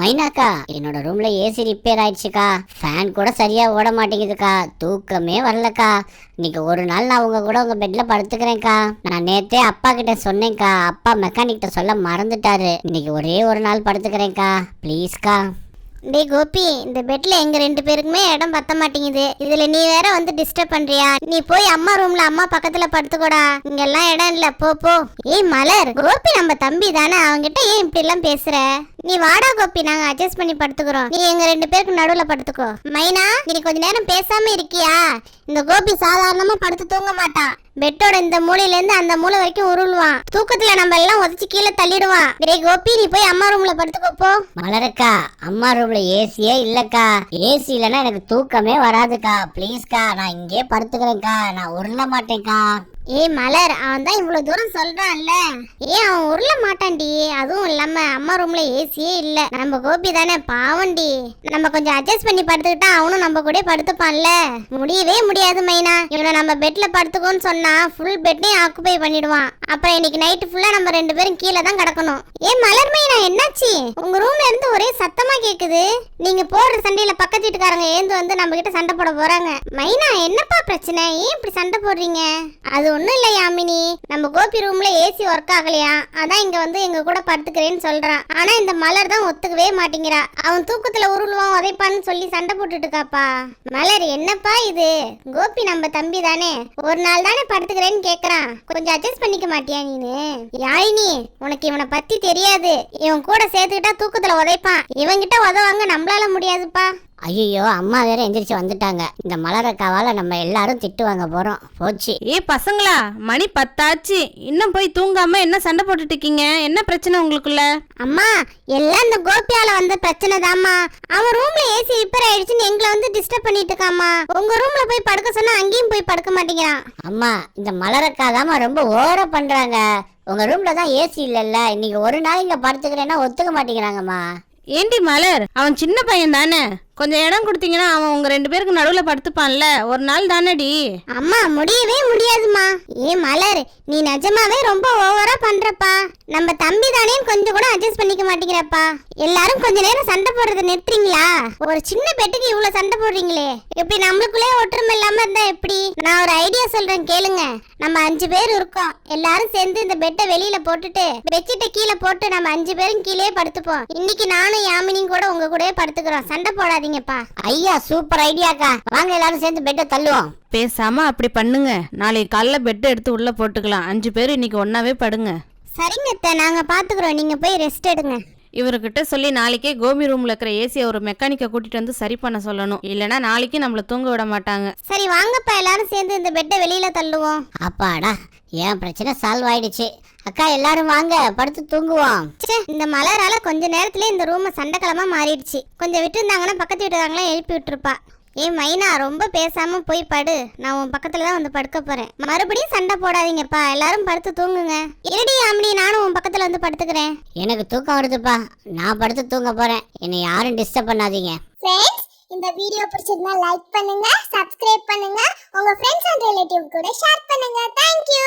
Minorca என்னோட ரூம்ல AC repair ஆயிடுச்சுக்கா. Fan கூட சரியா ஓட மாட்டேங்குதுக்கா. தூக்கமே வரலக்கா. இன்னைக்கு ஒரு நாள் நான் உங்க கூட உங்க பெட்ல படுத்துக்கிறேன்க்கா. நான் நேத்தே அப்பா கிட்ட சொன்னேன்க்கா. அப்பா மெக்கானிக் கிட்ட சொல்ல மறந்துட்டாரு. இன்னைக்கு ஒரே ஒரு நாள் படுத்துக்கிறேன்க்கா. ப்ளீஸ்க்கா டேய் கோபி இந்த பெட்ல எங்க ரெண்டு பேருக்குமே இடம் பத்த மாட்டேங்குது. இதுல நீ வேற வந்து டிஸ்டர்ப் பண்றியா? நீ போய் அம்மா ரூம்ல அம்மா பக்கத்துல படுத்துக்கோடா. இங்கெல்லாம் இடம் இல்ல. போ போ. ஏய் மலர் கோபி நம்ம தம்பி தானே? அவங்கிட்ட ஏன் இப்படி எல்லாம் பேசுற? நீ வாடா கோபி நாங்க அட்ஜஸ்ட் பண்ணி படுத்துக்கிறோம். நீ எங்க ரெண்டு பேருக்கு நடுவுல படுத்துக்கோ. மைனா நீ கொஞ்ச நேரம் பேசாம இருக்கியா? இந்த கோபி சாதாரணமா படுத்து தூங்க மாட்டான். பெட்டோட இந்த மூலையில இருந்து அந்த மூலை வரைக்கும் உருள்வான். தூக்கத்துல நம்ம எல்லாம் உதச்சு கீழே தள்ளிடுவான். டேய் கோபி நீ போய் அம்மா ரூம்ல படுத்துக்கோ போ. மலரக்கா அம்மா ரூம்ல ஏசியே இல்லக்கா. ஏசி இல்லைன்னா எனக்கு தூக்கமே வராதுக்கா. ப்ளீஸ்க்கா நான் இங்கே படுத்துக்கிறேன்க்கா. நான் உருள மாட்டேன்க்கா. ஏய் மலர் அவன் தான் இவ்வளவு தூரம் சொல்றான்ல. ஏன் அவன் உருள மாட்டான்டி. அதுவும் இல்லாமல் அம்மா ரூம்ல ஏசியே இல்லை. நம்ம கோபி தானே பாவண்டி நம்ம கொஞ்சம் அட்ஜஸ்ட் பண்ணி படுத்துக்கிட்டா அவனும் நம்ம கூட படுத்துப்பான்ல. முடியவே முடியாது மைனா. இவனை நம்ம பெட்ல படுத்துக்கோன்னு சொன்னா ஃபுல் பெட்டையும் ஆக்குபை பண்ணிடுவான். அப்புறம் இன்னைக்கு நைட்டு ஃபுல்லா நம்ம ரெண்டு பேரும் கீழே தான் கிடக்கணும். ஏ மலர் மைனா என்னாச்சு? உங்க ரூம்ல இருந்து ஒரே சத்தமா கேக்குது. நீங்க போடுற சண்டையில பக்கத்து வீட்டுக்காரங்க ஏந்து வந்து நம்ம கிட்ட சண்டை போட போறாங்க. மைனா என்னப்பா பிரச்சனை? ஏன் இப்படி சண்டை போடுறீங்க? அது ஒன்றும் இல்லை யாமினி நம்ம கோபி ரூம்ல ஏசி ஒர்க் ஆகலையா? அதான் இங்க வந்து எங்க கூட படுத்துக்கிறேன்னு சொல்றான் ஆனா இந்த மலர் தான் ஒத்துக்கவே மாட்டேங்கிறா. அவன் தூக்கத்துல உருளுவான் உதைப்பான்னு சொல்லி சண்டை போட்டுட்டு இருக்காப்பா மலர் என்னப்பா இது? கோபி நம்ம தம்பி தானே. ஒரு நாள் தானே படுத்துக்கிறேன்னு கேக்குறான் கொஞ்சம் அட்ஜஸ்ட் பண்ணிக்க மாட்டியா நீனு? யாழினி உனக்கு இவனை பத்தி தெரியாது. இவன் கூட சேர்த்துக்கிட்டா தூக்கத்துல உதைப்பான். இவன்கிட்ட உதவாங்க நம்மளால முடியாதுப்பா. ஐயோ அம்மா வேற எந்திரிச்சு வந்துட்டாங்க. இந்த மலரக்காவால நம்ம எல்லாரும் திட்டு வாங்க போறோம். போச்சு. ஏ பசங்களா மணி பத்தாச்சு. இன்னும் போய் தூங்காம என்ன சண்டை போட்டுட்டு இருக்கீங்க? என்ன பிரச்சனை உங்களுக்குள்ள? அம்மா எல்லாம் இந்த கோபியால வந்த பிரச்சனை தாம்மா. அவன் ரூம்ல ஏசி ரிப்பேர் ஆயிடுச்சுன்னு எங்களை வந்து டிஸ்டர்ப் பண்ணிட்டு இருக்காமா உங்க ரூம்ல போய் படுக்க சொன்னா அங்கேயும் போய் படுக்க மாட்டேங்கிறான். அம்மா இந்த மலரக்கா தாம்மா ரொம்ப ஓவரா பண்றாங்க. உங்க ரூம்ல தான் ஏசி இல்லல்ல. இன்னைக்கு ஒரு நாள் இங்க படுத்துக்கிறேன்னா ஒத்துக்க மாட்டேங்கிறாங்கம்மா. ஏண்டி மலர்? அவன் சின்ன பையன் தானே? கொஞ்சம் இடம் கொடுத்தீங்கன்னா அவன் உங்க ரெண்டு பேருக்கு நடுவுல படுத்துப்பான்ல. ஒரு நாள் தானடி? அம்மா முடியவே முடியாதுமா ஏ மலர் நீ நிஜமாவே ரொம்ப ஓவரா பண்றப்பா. நம்ம தம்பி தானே கொஞ்சம் கூட அட்ஜஸ்ட் பண்ணிக்க மாட்டேங்கிறப்பா. எல்லாரும் கொஞ்ச நேரம் சண்டை போடுறத நிறுத்துறீங்களா? ஒரு சின்ன பெட்டுக்கு இவ்வளவு சண்டை போடுறீங்களே. இப்படி நம்மளுக்குள்ளே ஒற்றுமை இல்லாம இருந்தா எப்படி? நான் ஒரு ஐடியா சொல்றேன் கேளுங்க. நம்ம அஞ்சு பேர் இருக்கோம். எல்லாரும் சேர்ந்து இந்த பெட்டை வெளியில போட்டுட்டு பெட்ஷீட்டை கீழே போட்டு நம்ம அஞ்சு பேரும் கீழே படுத்துப்போம். இன்னைக்கு நானும் யாமினியும் கூட உங்க கூடயே படுத்துக்கிறோம். சண்டை போடாது போடாதீங்கப்பா ஐயா சூப்பர் ஐடியாக்கா வாங்க எல்லாரும் சேர்ந்து பெட்டை தள்ளுவோம். பேசாம அப்படி பண்ணுங்க. நாளைக்கு காலைல பெட் எடுத்து உள்ள போட்டுக்கலாம். அஞ்சு பேர் இன்னைக்கு ஒன்னாவே படுங்க. சரிங்க அத்தை நாங்க பாத்துக்கிறோம். நீங்க போய் ரெஸ்ட் எடுங்க. இவர்கிட்ட சொல்லி நாளைக்கே கோபி ரூம்ல இருக்கிற ஏசியை ஒரு மெக்கானிக்கை கூட்டிட்டு வந்து சரி பண்ண சொல்லணும். இல்லைன்னா நாளைக்கு நம்மள தூங்க விட மாட்டாங்க. சரி வாங்கப்பா. எல்லாரும் சேர்ந்து இந்த பெட்டை வெளியில தள்ளுவோம். அப்பாடா. என் பிரச்சனை சால்வ் ஆயிடுச்சு? அக்கா எல்லாரும் வாங்க படுத்து தூங்குவோம். ச்சே இந்த மலரால கொஞ்ச நேரத்துல இந்த ரூம் சண்டைக்கிழமா மாறிடுச்சு. கொஞ்சம் விட்டு இருந்தாங்கன்னா பக்கத்து வீட்டுக்காரங்களாம் எழுப்பி விட்டுருப்பா. ஏ மைனா ரொம்ப பேசாம போய் படு. நான் உன் பக்கத்துல தான் வந்து படுக்க போறேன். மறுபடியும் சண்டை போடாதீங்கப்பா. எல்லாரும் படுத்து தூங்குங்க. இருடி ஆம்படி நானும் உன் பக்கத்துல வந்து படுத்துக்கிறேன். எனக்கு தூக்கம் வருதுப்பா. நான் படுத்து தூங்க போறேன். என்னை யாரும் டிஸ்டர்ப் பண்ணாதீங்க. இந்த வீடியோ பிடிச்சிருந்தா லைக் பண்ணுங்க சப்ஸ்கிரைப் பண்ணுங்க உங்க ஃப்ரெண்ட்ஸ் அண்ட் ரிலேட்டிவ் கூட ஷேர் பண்ணுங்க. Thank you